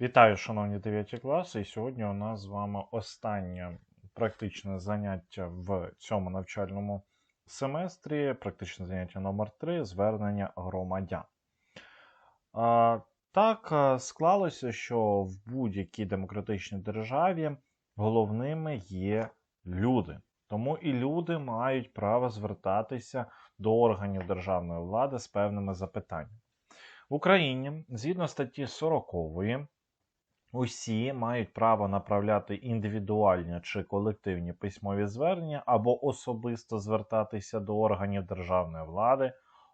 Вітаю, шановні 9 класи. І сьогодні у нас з вами останнє практичне заняття в цьому навчальному семестрі. Практичне заняття номер 3 звернення громадян. Так склалося, що в будь-якій демократичній державі головними є люди. Тому і люди мають право звертатися до органів державної влади з певними запитаннями. В Україні згідно статті 40 усі мають право направляти індивідуальні чи колективні письмові звернення або особисто звертатися до органів державної влади,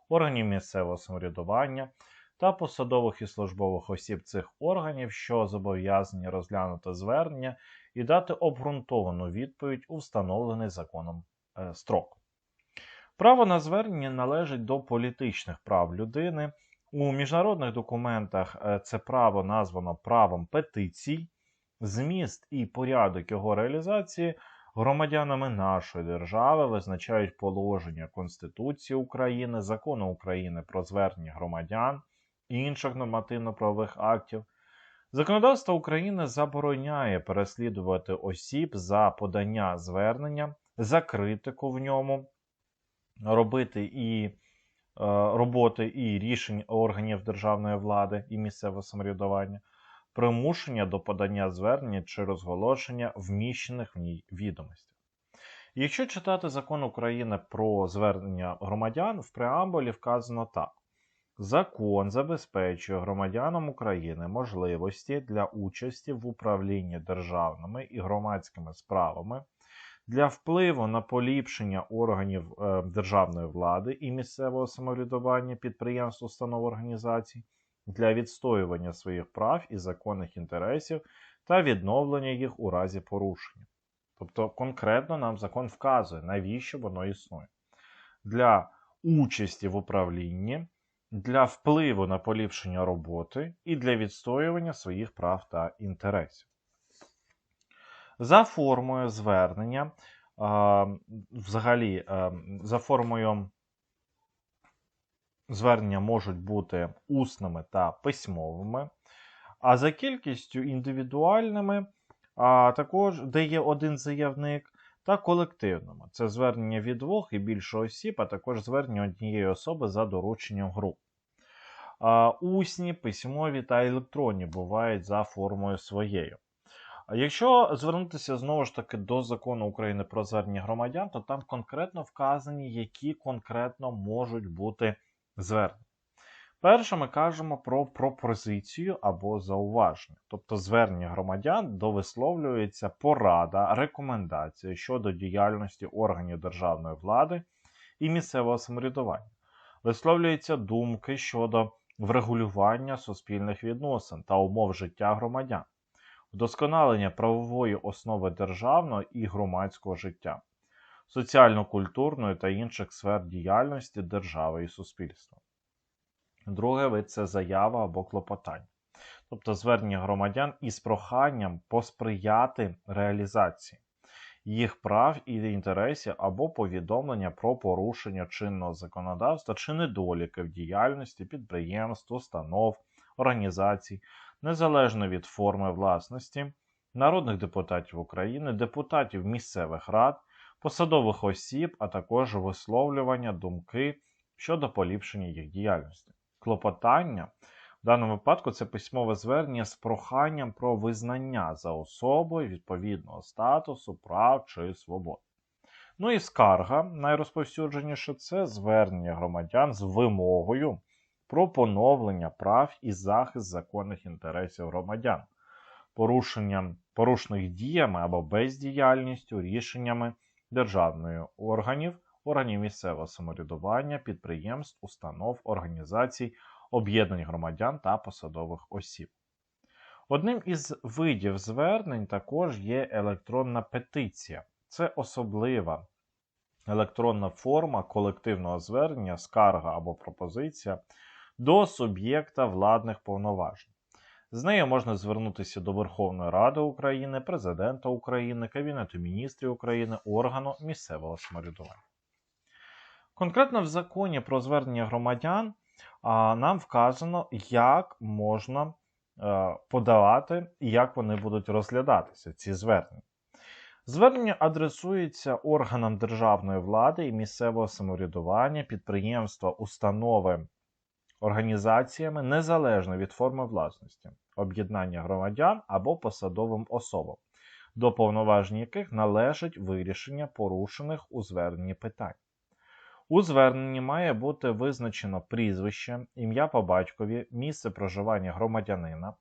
органів місцевого самоврядування та посадових і службових осіб цих органів, що зобов'язані розглянути звернення і дати обґрунтовану відповідь у встановлений законом е, строк. Право на звернення належить до політичних прав людини. У міжнародних документах е, це право названо правом петицій, зміст і порядок його реалізації громадянами нашої держави визначають положення Конституції України, закону України про звернення громадян і інших нормативно-правових актів. Законодавство України забороняє переслідувати осіб за подання звернення, за критику в ньому, робити і роботи і рішень органів державної влади і місцевого самоврядування, примушення до подання звернення чи розголошення вміщених в ній відомостей. Якщо читати закон України про звернення громадян, в преамбулі вказано так. Закон забезпечує громадянам України можливості для участі в управлінні державними і громадськими справами для впливу на поліпшення органів е, державної влади і місцевого самоврядування підприємств, установ організацій, для відстоювання своїх прав і законних інтересів та відновлення їх у разі порушення. Тобто конкретно нам закон вказує, навіщо воно існує. Для участі в управлінні, для впливу на поліпшення роботи і для відстоювання своїх прав та інтересів. За формою звернення, взагалі, за формою звернення можуть бути усними та письмовими, а за кількістю індивідуальними, а також де є один заявник, та колективними. Це звернення від двох і більше осіб, а також звернення однієї особи за дорученням груп. Усні, письмові та електронні бувають за формою своєю. Якщо звернутися знову ж таки до закону України про звернення громадян, то там конкретно вказані, які конкретно можуть бути звернення. Перше, ми кажемо про пропозицію або зауваження. Тобто звернення громадян довисловлюється порада, рекомендація щодо діяльності органів державної влади і місцевого самоврядування. Висловлюються думки щодо врегулювання суспільних відносин та умов життя громадян вдосконалення правової основи державного і громадського життя, соціально-культурної та інших сфер діяльності держави і суспільства. Друге вид це заява або клопотання, тобто звернення громадян із проханням посприяти реалізації їх прав і інтересів або повідомлення про порушення чинного законодавства чи недоліки в діяльності підприємств, установ, організацій, незалежно від форми власності, народних депутатів України, депутатів місцевих рад, посадових осіб, а також висловлювання думки щодо поліпшення їх діяльності. Клопотання в даному випадку це письмове звернення з проханням про визнання за особою відповідного статусу, прав чи свобод. Ну і скарга, найрозповсюдженіше, це звернення громадян з вимогою про поновлення прав і захист законних інтересів громадян, порушенням, порушених діями або бездіяльністю, рішеннями державної органів, органів місцевого самоврядування, підприємств, установ, організацій, об'єднань громадян та посадових осіб. Одним із видів звернень також є електронна петиція. Це особлива електронна форма колективного звернення, скарга або пропозиція, до суб'єкта владних повноважень. З нею можна звернутися до Верховної Ради України, Президента України, Кабінету міністрів України, органу місцевого самоврядування. Конкретно в законі про звернення громадян нам вказано, як можна е, подавати і як вони будуть розглядатися, ці звернення. Звернення адресується органам державної влади і місцевого самоврядування, підприємства, установи, організаціями незалежно від форми власності, об'єднання громадян або посадовим особам, до повноважень яких належить вирішення порушених у зверненні питань. У зверненні має бути визначено прізвище, ім'я по батькові, місце проживання громадянина,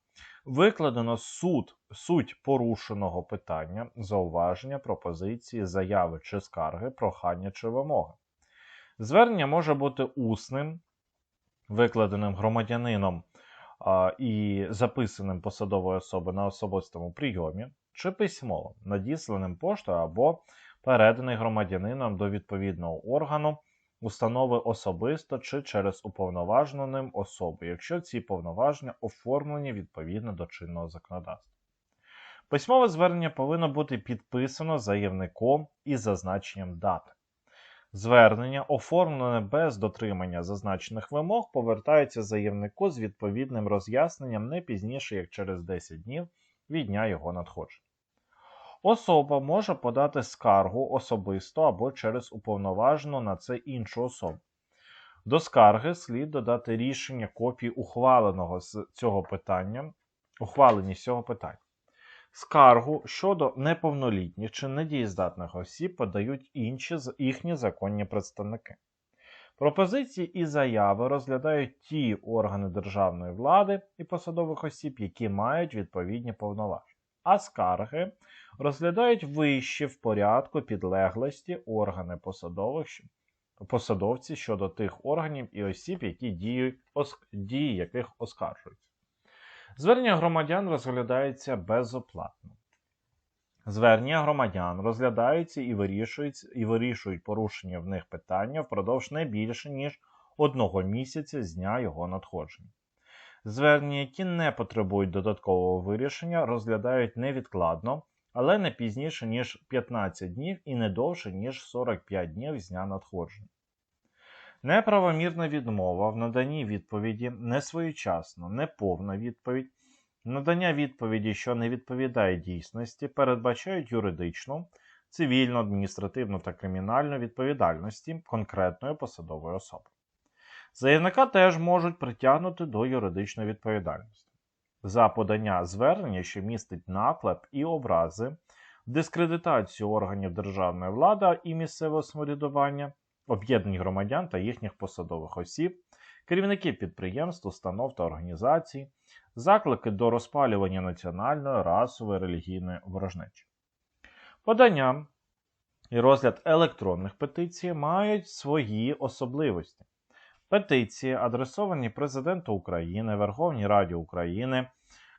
викладено суд, суть порушеного питання, зауваження, пропозиції, заяви чи скарги, прохання чи вимоги. Звернення може бути усним, викладеним громадянином і записаним посадовою особою на особистому прийомі, чи письмовим, надісланим поштою або переданий громадянином до відповідного органу, установи особисто чи через уповноважену ним особу, якщо ці повноваження оформлені відповідно до чинного законодавства. Письмове звернення повинно бути підписано заявником із зазначенням дати. Звернення, оформлене без дотримання зазначених вимог, повертається заявнику з відповідним роз'ясненням не пізніше, як через 10 днів від дня його надходження. Особа може подати скаргу особисто або через уповноважену на це іншу особу. До скарги слід додати рішення копії ухваленого з цього питання, ухвалені з цього питання. Скаргу щодо неповнолітніх чи недієздатних осіб подають інші їхні законні представники. Пропозиції і заяви розглядають ті органи державної влади і посадових осіб, які мають відповідні повноваження, а скарги розглядають вищі в порядку підлеглості органи посадових посадовці щодо тих органів і осіб, які дії, дії яких оскаржуються. Звернення громадян розглядається безоплатно. Звернення громадян розглядаються і вирішують, і вирішують порушення в них питання впродовж не більше, ніж одного місяця з дня його надходження. Звернення, які не потребують додаткового вирішення, розглядають невідкладно, але не пізніше, ніж 15 днів і не довше, ніж 45 днів з дня надходження. Неправомірна відмова в наданні відповіді несвоєчасно, неповна відповідь, надання відповіді, що не відповідає дійсності, передбачають юридичну, цивільну, адміністративну та кримінальну відповідальності конкретної посадової особи. Заявника теж можуть притягнути до юридичної відповідальності. За подання звернення, що містить наклеп і образи, дискредитацію органів державної влади і місцевого самоврядування, об'єднань громадян та їхніх посадових осіб, керівники підприємств, установ та організацій, заклики до розпалювання національної, расової, релігійної ворожнечі. Подання і розгляд електронних петицій мають свої особливості. Петиції, адресовані Президенту України, Верховній Раді України,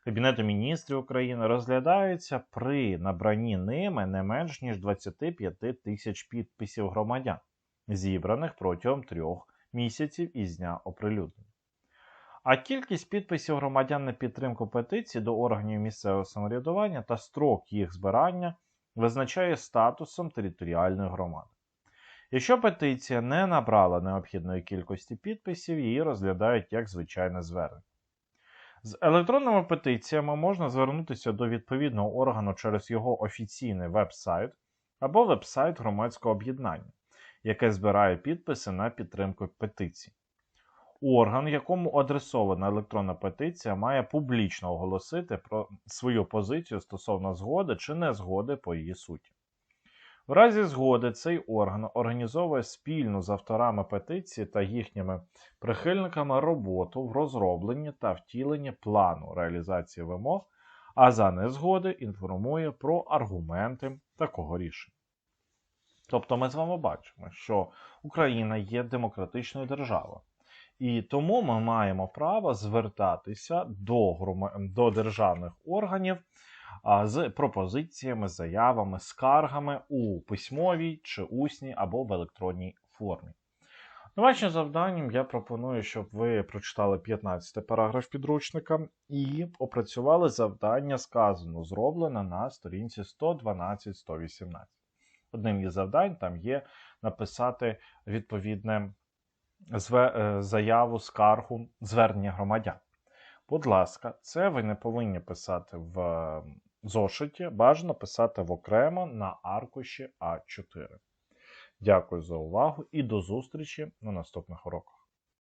Кабінету міністрів України, розглядаються при набранні ними не менш ніж 25 тисяч підписів громадян, зібраних протягом трьох місяців із дня оприлюднення. А кількість підписів громадян на підтримку петицій до органів місцевого самоврядування та строк їх збирання визначає статусом територіальної громади. Якщо петиція не набрала необхідної кількості підписів, її розглядають як звичайне звернення. З електронними петиціями можна звернутися до відповідного органу через його офіційний веб-сайт або веб-сайт громадського об'єднання, яке збирає підписи на підтримку петицій. Орган, якому адресована електронна петиція, має публічно оголосити про свою позицію стосовно згоди чи незгоди по її суті. В разі згоди цей орган організовує спільну з авторами петиції та їхніми прихильниками роботу в розробленні та втіленні плану реалізації вимог, а за незгоди інформує про аргументи такого рішення. Тобто ми з вами бачимо, що Україна є демократичною державою. І тому ми маємо право звертатися до до державних органів з пропозиціями, заявами, скаргами у письмовій чи усній або в електронній формі. Домашнім завданням я пропоную, щоб ви прочитали 15 параграф підручника і опрацювали завдання, сказано, зроблене на сторінці 112-118. Одним із завдань там є написати відповідне е, заяву, скаргу, звернення громадян. Будь ласка, це ви не повинні писати в зошиті, бажано писати в окремо на аркуші А4. Дякую за увагу і до зустрічі на наступних уроках.